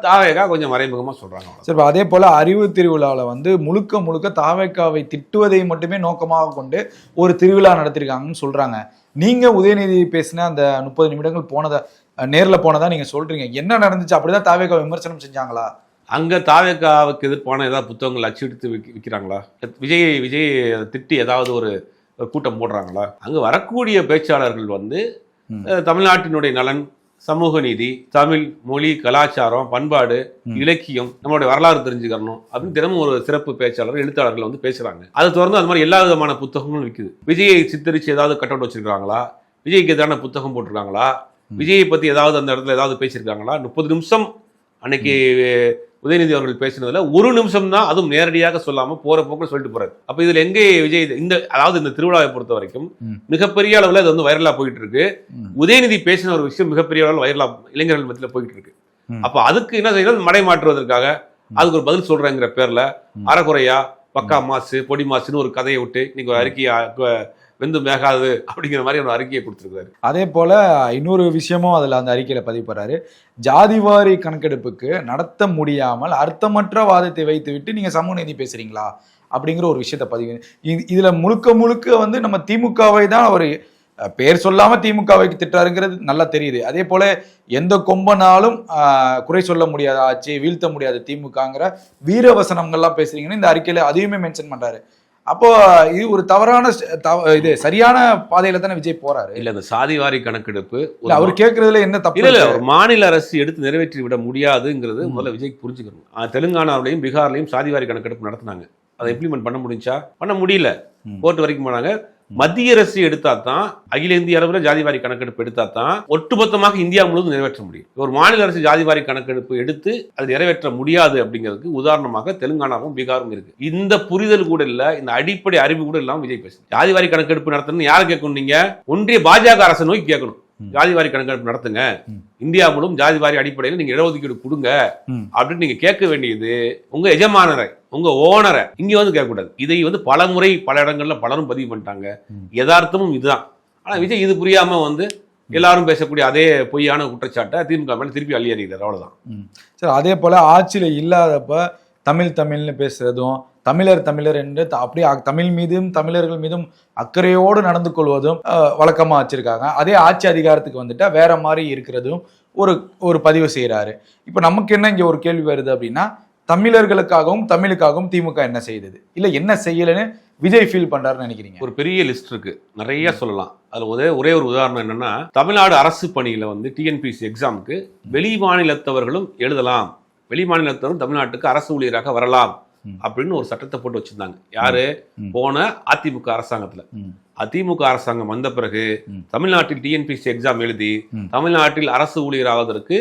தாவேகா கொஞ்சம் மறைமுகமா சொல்றாங்க. சரி அதே போல அறிவு திருவிழால வந்து முழுக்க முழுக்க தாவேக்காவை திட்டுவதை மட்டுமே நோக்கமாக கொண்டு ஒரு திருவிழா நடத்திருக்காங்கன்னு சொல்றாங்க. நீங்க உதயநிதி பேசின அந்த முப்பது நிமிடங்கள் போனதை நேர்ல போனதா நீங்க சொல்றீங்க. என்ன நடந்துச்சு? அப்படிதான் தாவேக்கா விமர்சனம் செஞ்சாங்களா? அங்க தாவேக்காவுக்கு எதிர்ப்பான ஏதாவது புத்தகங்கள் அச்சடித்து விக்க- விக்கிறாங்களா? விஜய் விஜய் திட்டி ஏதாவது ஒரு கூட்டம் போடுறாங்களா? அங்க வரக்கூடிய பேச்சாளர்கள் வந்து தமிழ்நாட்டினுடைய நலன் சமூக நீதி தமிழ் மொழி கலாச்சாரம் பண்பாடு. இலக்கியம் நம்மளுடைய வரலாறு தெரிஞ்சுக்கணும் அப்படின்னு தினமும் ஒரு சிறப்பு பேச்சாளர் எழுத்தாளர்கள் வந்து பேசுறாங்க. அதை தொடர்ந்து அது மாதிரி எல்லா விதமான புத்தகங்களும் விற்குது விஜயை சித்தரிச்சு ஏதாவது கட் அவுட் வச்சிருக்காங்களா விஜய்க்கு எதிரான புத்தகம் போட்டிருக்காங்களா. விஜயை பத்தி ஏதாவது அந்த இடத்துல ஏதாவது பேசியிருக்காங்களா? முப்பது நிமிஷம் அன்னைக்கு உதயநிதி அவர்கள் பேசினதுல ஒரு நிமிஷம் தான் அதுவும் நேரடியாக சொல்லாம போற போக்கில் சொல்லிட்டு போறாரு அப்ப இதுல எங்கே விஜய் இந்த அதாவது இந்த திருவிழாவை பொறுத்த வரைக்கும். மிகப்பெரிய அளவுல இது வந்து வைரலா போயிட்டு இருக்கு. உதயநிதி பேசின ஒரு விஷயம் மிகப்பெரிய அளவில் வைரலா இளைஞர்கள் மத்தியில போயிட்டு இருக்கு. அப்ப அதுக்கு என்ன செய்யறது மடை மாற்றுவதற்காக அதுக்கு ஒரு பதில் சொல்றேங்கிற பேர்ல. அறகுறையா பக்கா மாசு பொடி மாசுன்னு ஒரு கதையை விட்டு இன்னைக்கு ஒரு அறிக்கையை வெந்து மேகாது அப்படிங்கிற மாதிரி ஒரு அறிக்கையை கொடுத்துருக்காரு அதே போல இன்னொரு விஷயமும் அதில் அந்த அறிக்கையில் பதிவுறாரு ஜாதிவாரி கணக்கெடுப்புக்கு நடத்த முடியாமல் அர்த்தமற்ற வாதத்தை வைத்துவிட்டு நீங்கள் சமூக நீதி பேசுறீங்களா? அப்படிங்கிற ஒரு விஷயத்த பதிவு இது- முழுக்க முழுக்க வந்து நம்ம திமுகவை தான் அவர் பேர் சொல்லாமல் திமுகவைக்கு திட்டாருங்கிறது நல்லா தெரியுது. அதே போல எந்த கொம்பனாலும் குறை சொல்ல முடியாத ஆட்சி வீழ்த்த முடியாத திமுகங்கிற வீரவசனங்கள்லாம் பேசுறீங்கன்னு இந்த அறிக்கையில் அதையுமே மென்ஷன் பண்ணுறாரு அப்போ இது ஒரு தவறான இது சரியான பாதையில தானே விஜய் போறாரு? இல்ல இந்த சாதிவாரி கணக்கெடுப்பு. அவர் கேக்குறதுல என்ன தப்பு இல்ல? ஒரு மாநில அரசு எடுத்து நிறைவேற்றி விட முடியாதுங்கிறது முதல்ல விஜய்க்கு புரிஞ்சுக்கணும். தெலுங்கானாவிலையும் பீகார்லையும் சாதிவாரி கணக்கெடுப்பு நடத்தினாங்க. அதை இம்ப்ளிமெண்ட் பண்ண முடிஞ்சா? பண்ண முடியல. கோர்ட் வரைக்கும் போனாங்க. மத்திய அரசு எடுத்தா தான் அகில இந்திய அளவில் ஜாதிவாரி கணக்கெடுப்பு எடுத்தா தான் ஒட்டுமொத்தமாக இந்தியா முழுவதும் நிறைவேற்ற முடியும். ஒரு மாநில அரசு ஜாதிவாரி கணக்கெடுப்பு எடுத்து அது நிறைவேற்ற முடியாது அப்படிங்கிறதுக்கு உதாரணமாக தெலுங்கானாவும் பீகாரும் இருக்கு. இந்த புரிதல் கூட இல்ல இந்த அடிப்படை அறிவு கூட இல்லாமல் விஜய் பேசு ஜாதிவாரி கணக்கெடுப்பு நடத்தணும்னு யார் கேட்கணும் நீங்க? ஒன்றிய பாஜக அரசை நோக்கி கேட்கணும். ஜாதிவாரி கணக்கெடுப்பு நடத்துங்க. இந்தியா முழுவதும் ஜாதிவாரி அடிப்படையில் நீங்க இடஒதுக்கீடு கொடுங்க. அப்படின்னு நீங்க கேட்க வேண்டியது உங்க எஜமானரை உங்க ஓனரை. இங்க வந்து கேட்கக்கூடாது. இதை வந்து பல முறை பல இடங்கள்ல பலரும் பதிவு பண்ணிட்டாங்க. யதார்த்தமும் இதுதான். ஆனா விஜய் இது புரியாம வந்து எல்லாரும் பேசக்கூடிய அதே பொய்யான குற்றச்சாட்டை திமுக மேல திருப்பி அள்ளி அறிகிறார் அவ்வளவுதான். சரி அதே போல ஆட்சியில இல்லாதப்ப தமிழ் தமிழ்னு பேசுறதும் தமிழர் தமிழர் என்று அப்படியே தமிழ் மீதும் தமிழர்கள் மீதும் அக்கறையோடு நடந்து கொள்வதும் அஹ், வழக்கமா வச்சிருக்காங்க. அதே ஆட்சி அதிகாரத்துக்கு வந்துட்டா வேற மாதிரி இருக்கிறதும் ஒரு ஒரு பதிவு செய்யறாரு இப்ப நமக்கு என்ன இங்க ஒரு கேள்வி வருது அப்படின்னா தமிழர்களுக்காகவும் தமிழுக்காகவும் திமுக என்ன செய்தது? இல்ல என்ன செய்யலைன்னு விஜய் ஃபீல் பண்றாருன்னு நினைக்கிறீங்க? ஒரு பெரிய லிஸ்ட் இருக்கு. நிறைய சொல்லலாம். அதுல ஒரே ஒரே ஒரு உதாரணம் என்னன்னா தமிழ்நாடு அரசு பணியில வந்து டிஎன்பிசி எக்ஸாமுக்கு வெளி மாநிலத்தவர்களும் எழுதலாம். வெளி மாநிலத்தவரும் தமிழ்நாட்டுக்கு அரசு ஊழியராக வரலாம். அப்படின்னு ஒரு சட்டத்தை போட்டு வச்சிருந்தாங்க யாரு. போன அதிமுக அரசாங்கத்துல. அதிமுக அரசாங்கம் வந்த பிறகு. தமிழ்நாட்டில் டிஎன்பிசி எக்ஸாம் எழுதி. தமிழ்நாட்டில் அரசு ஊழியர் ஆவதற்கு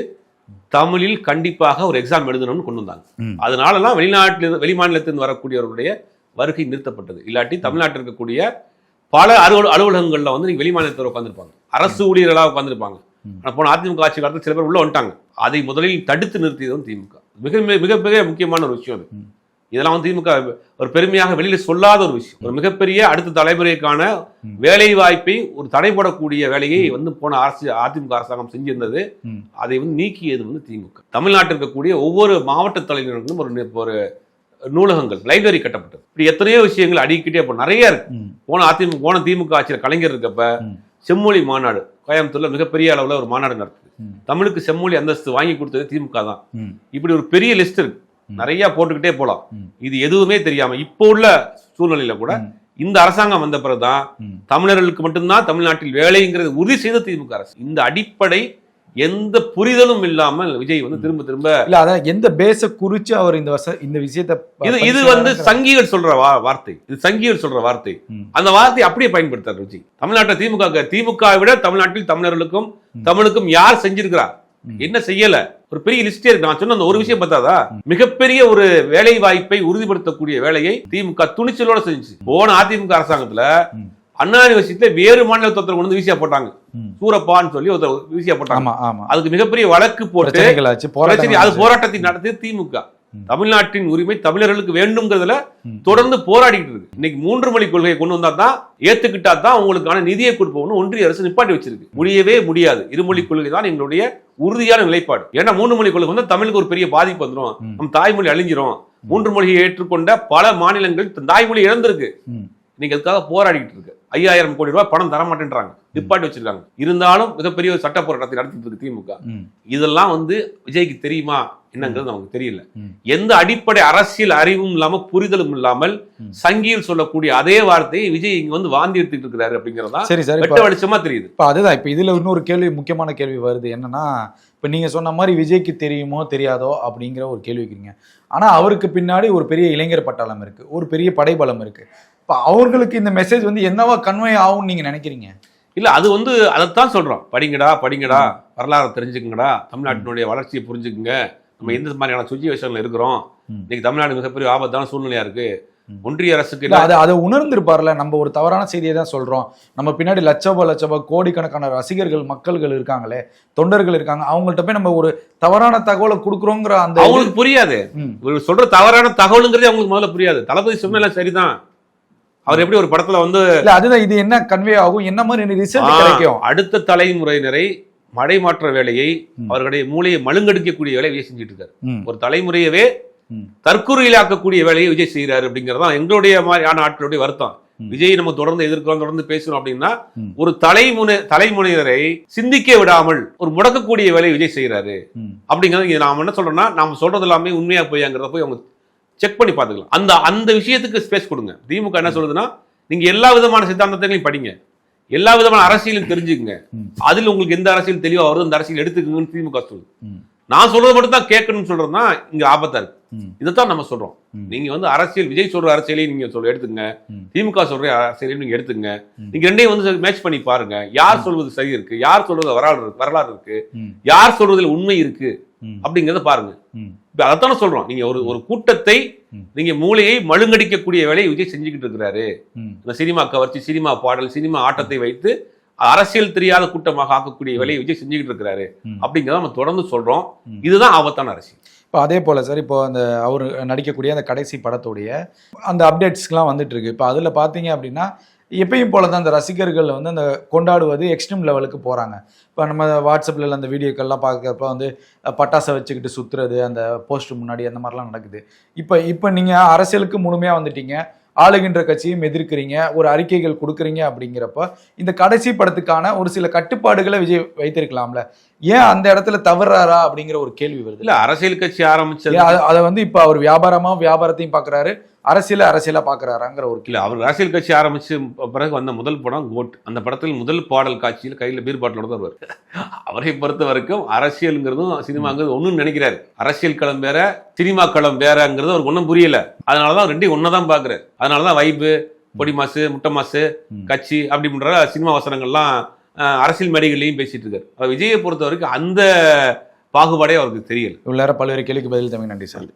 தமிழில் கண்டிப்பாக ஒரு எக்ஸாம் எழுதணும்னு கொண்டு வந்தாங்க. அதனாலலாம் வெளிநாட்டிலிருந்து வெளி மாநிலத்திலிருந்து வரக்கூடியவர்களுடைய வருகை நிறுத்தப்பட்டது இல்லாட்டி தமிழ்நாட்டில் இருக்கக்கூடிய பல அலுவல அலுவலகங்கள்ல வந்து நீங்க வெளி மாநிலத்தில் உட்காந்துருப்பாங்க அரசு ஊழியர்களாக உட்காந்துருப்பாங்க ம். ஆனா போன அதிமுக ஆட்சி காலத்தில் சில பேர் உள்ள வந்துட்டாங்க அதை முதலில் தடுத்து நிறுத்தியதும் திமுக மிக மிக மிகப்பெரிய முக்கியமான ஒரு விஷயம் அது. இதெல்லாம் வந்து திமுக ஒரு பெருமையாக வெளியில சொல்லாத ஒரு விஷயம் ஒரு மிகப்பெரிய அடுத்த தலைமுறைக்கான. வேலை வாய்ப்பை ஒரு தடைபடக்கூடிய வேலையை வந்து போன அரசு அதிமுக அரசாங்கம் செஞ்சிருந்தது. அதை வந்து நீக்கியது வந்து திமுக தமிழ்நாட்டில் இருக்கக்கூடிய ஒவ்வொரு மாவட்ட தலைவர்களுக்கும் ஒரு ஒரு நூலகங்கள் லைப்ரரி கட்டப்பட்டது இப்படி எத்தனையோ விஷயங்கள் அடிக்கிட்டே இப்போ நிறைய இருக்கு. போன அதிமுக போன திமுக ஆட்சியில் கலைஞர் இருக்கப்ப. செம்மொழி மாநாடு கோயம்புத்தூர்ல மிகப்பெரிய அளவுல ஒரு மாநாடு நடக்குது. தமிழுக்கு செம்மொழி அந்தஸ்து வாங்கி கொடுத்தது திமுக தான். இப்படி ஒரு பெரிய லிஸ்ட் இருக்கு. நிறைய போட்டுக்கிட்டே போலாம். இது எதுவுமே தெரியாம இப்போ உள்ள சூழ்நிலையில கூட. இந்த அரசாங்கம் வந்த பிறகுதான். தமிழர்களுக்கு மட்டும்தான் தமிழ்நாட்டில் வேலைங்கிறது உறுதி செய்த திமுக அரசு இந்த அடிப்படை எந்த புரிதலும் இல்லாமல் விஜய் வந்து திரும்ப திரும்ப இல்ல அதான் எந்த பேஸ குறிச்சு அவர் இந்த வச இந்த விஷயத்த இது இது வந்து? சங்கிகள் சொல்ற வா- வார்த்தை இது சங்கிகள் சொல்ற வார்த்தை. அந்த வார்த்தையை அப்படியே பயன்படுத்தார் விஜய் தமிழ்நாட்டில் திமுக திமுக விட தமிழ்நாட்டில் தமிழர்களுக்கும் தமிழுக்கும் யார் செஞ்சிருக்கிறா ம். என்ன செய்யல? ஒரு பெரிய லிஸ்டே இருக்கு. நான் சொன்ன அந்த ஒரு விஷயம் பார்த்தாதா? மிகப்பெரிய ஒரு வேலை வாய்ப்பை உறுதிப்படுத்தக்கூடிய வேலையை திமுக துணிச்சலோட செஞ்சுச்சு. போன அதிமுக அரசாங்கத்துல. அண்ணா யூனிவர்சிட்டியில வேறு மாநிலத்தை ஒருத்தர் கொண்டு வந்து வீசியா போட்டாங்க. சூரப்பான்னு சொல்லி ஒருத்தர் வீசியா போட்டாங்க. அதுக்கு மிகப்பெரிய வழக்கு போட்டு அது போராட்டத்தை நடத்திய திமுக. தமிழ்நாட்டின் உரிமை தமிழர்களுக்கு வேண்டும்ங்கிறதுல. தொடர்ந்து போராடிட்டு இருக்கு. இன்னைக்கு மூன்று மொழி கொள்கையை கொண்டு வந்தா தான் ஏத்துக்கிட்டா தான் உங்களுக்கான நிதியை கொடுப்போம்னு ஒன்றிய அரசு நிப்பாட்டி வச்சிருக்கு. முடியவே முடியாது. இருமொழி கொள்கை தான் எங்களுடைய உறுதியான நிலைப்பாடு. ஏன்னா மூன்று மொழி கொள்கை வந்து தமிழுக்கு ஒரு பெரிய பாதிப்பு வந்துடும். நம் தாய்மொழி அழிஞ்சிரும். மூன்று மொழியை ஏற்றுக்கொண்ட பல மாநிலங்கள் தாய்மொழி இழந்திருக்கு. நீங்க அதுக்காக போராடிட்டு இருக்கு. ஐயாயிரம் கோடி ரூபாய் பணம் தர மாட்டேன்றாங்க நிப்பாட்டி வச்சிருக்காங்க. இருந்தாலும் மிகப்பெரிய ஒரு சட்ட போராட்டத்தை நடத்திட்டு இருக்கு திமுக. இதெல்லாம் வந்து விஜய்க்கு தெரியுமா? என்னங்கிறது நமக்கு தெரியல. எந்த அடிப்படை அரசியல் அறிவும் இல்லாம புரிதலும் இல்லாமல். சங்கியில் சொல்லக்கூடிய அதே வார்த்தையை விஜய் இங்க வந்து வாந்தி எடுத்துட்டு இருக்கிறாரு அப்படிங்கறதா சரி சார். வெட்ட வெளிச்சமா தெரியுது. இப்ப அதுதான். இப்ப இதுல இன்னொரு கேள்வி முக்கியமான கேள்வி வருது. என்னன்னா இப்ப நீங்க சொன்ன மாதிரி விஜய்க்கு தெரியுமோ தெரியாதோ அப்படிங்கிற ஒரு கேள்வி வைக்கிறீங்க. ஆனா அவருக்கு பின்னாடி ஒரு பெரிய இளைஞர் பட்டாளம் இருக்கு. ஒரு பெரிய படைபலம் இருக்கு. இப்ப அவர்களுக்கு இந்த மெசேஜ் வந்து என்னவா கன்வே ஆகும்னு நீங்க நினைக்கிறீங்க? இல்ல அது வந்து அதைத்தான் சொல்றோம். படிங்கடா படிங்கடா. வரலாறு தெரிஞ்சுக்குங்கடா. தமிழ்நாட்டினுடைய வளர்ச்சியை புரிஞ்சுக்குங்க. நம்ம எந்த மாதிரியான சுச்சுவேஷன்ல இருக்கிறோம். இன்னைக்கு தமிழ்நாடு மிகப்பெரிய ஆபத்தான சூழ்நிலையா இருக்கு. ஒன்றிய அரசுக்கு இல்ல அதை அதை உணர்ந்திருப்பார்ல. நம்ம ஒரு தவறான செய்தியை தான் சொல்றோம். நம்ம பின்னாடி லட்சப லட்சப கோடிக்கணக்கான ரசிகர்கள் மக்கள்கள் இருக்காங்களே தொண்டர்கள் இருக்காங்க. அவங்கள்ட்ட போய் நம்ம ஒரு தவறான தகவலை கொடுக்குறோங்கிற அந்த அவங்களுக்கு புரியாது. சொல்ற தவறான தகவலுங்கிறதே அவங்களுக்கு முதல்ல புரியாது. தளபதி சொன்னல சரிதான். அவர் எப்படி ஒரு படத்துல வந்து இல்ல அதுதான் இது என்ன கன்வே ஆகும்? என்ன மாதிரி ரிசல்ட் கிடைக்கும்? அடுத்த தலைமுறையினரை மடை மாற்ற வேலையை. அவர்களுடைய மூளையை மழுங்கடிக்கக்கூடிய வேலையை விஜய் செஞ்சுட்டு இருக்காரு. ஒரு தலைமுறையவே. தற்கொலையிலாக்கக்கூடிய வேலையை விஜய் செய்கிறாரு அப்படிங்கிறது தான் எங்களுடைய மாதிரியான ஆட்களுடைய வருத்தம். விஜய் நம்ம தொடர்ந்து எதிர்க்கிறோம் தொடர்ந்து பேசுறோம் அப்படின்னா. ஒரு தலைமுனை தலைமுறையினரை சிந்திக்க விடாமல் ஒரு முடக்கக்கூடிய வேலையை விஜய் செய்கிறாரு. அப்படிங்கிறது இங்க நாம என்ன சொல்றோம்னா நாம சொல்றது எல்லாமே உண்மையா போயாங்கிறத போய் அவங்க செக் பண்ணி பார்த்துக்கலாம் அந்த அந்த விஷயத்துக்கு ஸ்பேஸ் கொடுங்க திமுக என்ன சொல்லுதுன்னா நீங்க எல்லா விதமான சித்தாந்தத்தையும் படிங்க எல்லா விதமான அரசியலும் தெரிஞ்சுக்குங்க. அதில் உங்களுக்கு எந்த அரசியல் தெளிவா வருதோ அந்த அரசியல் எடுத்துக்கங்கன்னு திமுக சொல்லுது. நான் சொல்றது மட்டும் தான் கேட்கணும்னு சொல்றது தான் இங்க ஆபத்தா இருக்கு. இதைத்தான் நம்ம சொல்றோம். நீங்க வந்து அரசியல் விஜய் சொல்ற அரசியலையும் நீங்க சொல்ல எடுத்துங்க. திமுக சொல்ற அரசியலையும் நீங்க எடுத்துங்க. நீங்க ரெண்டையும் வந்து மேட்ச் பண்ணி பாருங்க யார் சொல்வது சரி இருக்கு யார் சொல்றது வரலாறு இருக்கு வரலாறு இருக்கு. யார் சொல்றதுல உண்மை இருக்கு. அப்படிங்கறத பாருங்க. இப்ப அதைத்தானே சொல்றோம். நீங்க ஒரு ஒரு கூட்டத்தை. நீங்க மூளையை மழுங்கடிக்கக்கூடிய வேலையை விஜய் செஞ்சுக்கிட்டு இருக்கிறாரு சினிமா கவர்ச்சி சினிமா பாடல் சினிமா ஆட்டத்தை வைத்து அரசியல் தெரியாத கூட்டமாக ஆக்கக்கூடிய வேலையை விஜய் செஞ்சுக்கிட்டு இருக்கிறாரு. அப்படிங்கிறத நம்ம தொடர்ந்து சொல்றோம். இதுதான் ஆபத்தான அரசியல். இப்போ அதே போல் சார் இப்போ அந்த அவர் நடிக்கக்கூடிய அந்த கடைசி படத்துடைய அந்த அப்டேட்ஸ்லாம் வந்துட்டு இருக்கு இப்போ அதில் பார்த்தீங்க அப்படின்னா எப்பயும் போல தான் அந்த ரசிகர்கள் வந்து அந்த கொண்டாடுவது எக்ஸ்ட்ரீம் லெவலுக்கு போகிறாங்க இப்போ நம்ம வாட்ஸ்அப்பில் அந்த வீடியோக்கள்லாம் பார்க்குறப்ப வந்து பட்டாசை வச்சுக்கிட்டு சுற்றுறது அந்த போஸ்ட் முன்னாடி அந்த மாதிரிலாம் நடக்குது. இப்போ இப்போ நீங்கள் அரசியலுக்கு முழுமையாக வந்துட்டீங்க ஆளுகின்ற கட்சியும் எதிர்க்கிறீங்க ஒரு அறிக்கைகள் கொடுக்குறீங்க அப்படிங்கிறப்ப இந்த கடைசி படத்துக்கான ஒரு சில கட்டுப்பாடுகளை விஜய் வைத்திருக்கலாம்ல. ஏன் அந்த இடத்துல தவறாரா அப்படிங்கிற ஒரு கேள்வி வருது. இல்ல அரசியல் கட்சி ஆரம்பிச்சது. அத- அதை வந்து இப்ப அவர் வியாபாரமா வியாபாரத்தையும் பாக்குறாரு அரசியல அரசியலா பாக்குறாராங்கிற ஒரு இல்ல அவர் அரசியல் கட்சி ஆரம்பிச்சு பிறகு வந்த முதல் படம் கோட். அந்த படத்தில் முதல் பாடல் காட்சியில் கையில பீர் பாட்டிலோட தான் வருவார். அவரை பொறுத்த வரைக்கும் அரசியல்ங்கிறதும் சினிமாங்கிறது ஒண்ணுன்னு நினைக்கிறாரு. அரசியல் களம் வேற சினிமா களம் வேறங்கிறது அவருக்கு ஒன்றும் புரியல. அதனாலதான் ரெண்டையும் ஒன்னா தான் பாக்குறாரு. அதனாலதான் வைப்பு பொடி மாசு முட்டை மாசு. கட்சி அப்படின்ற சினிமா வசனங்கள்லாம் அரசியல் மேடைகள்லையும் பேசிட்டு இருக்காரு. விஜயை பொறுத்த வரைக்கும் அந்த பாகுபாடே அவருக்கு தெரியல. நேரம் பல்வேறு கேள்விக்கு பதில் தமிழ் நன்றி சார்.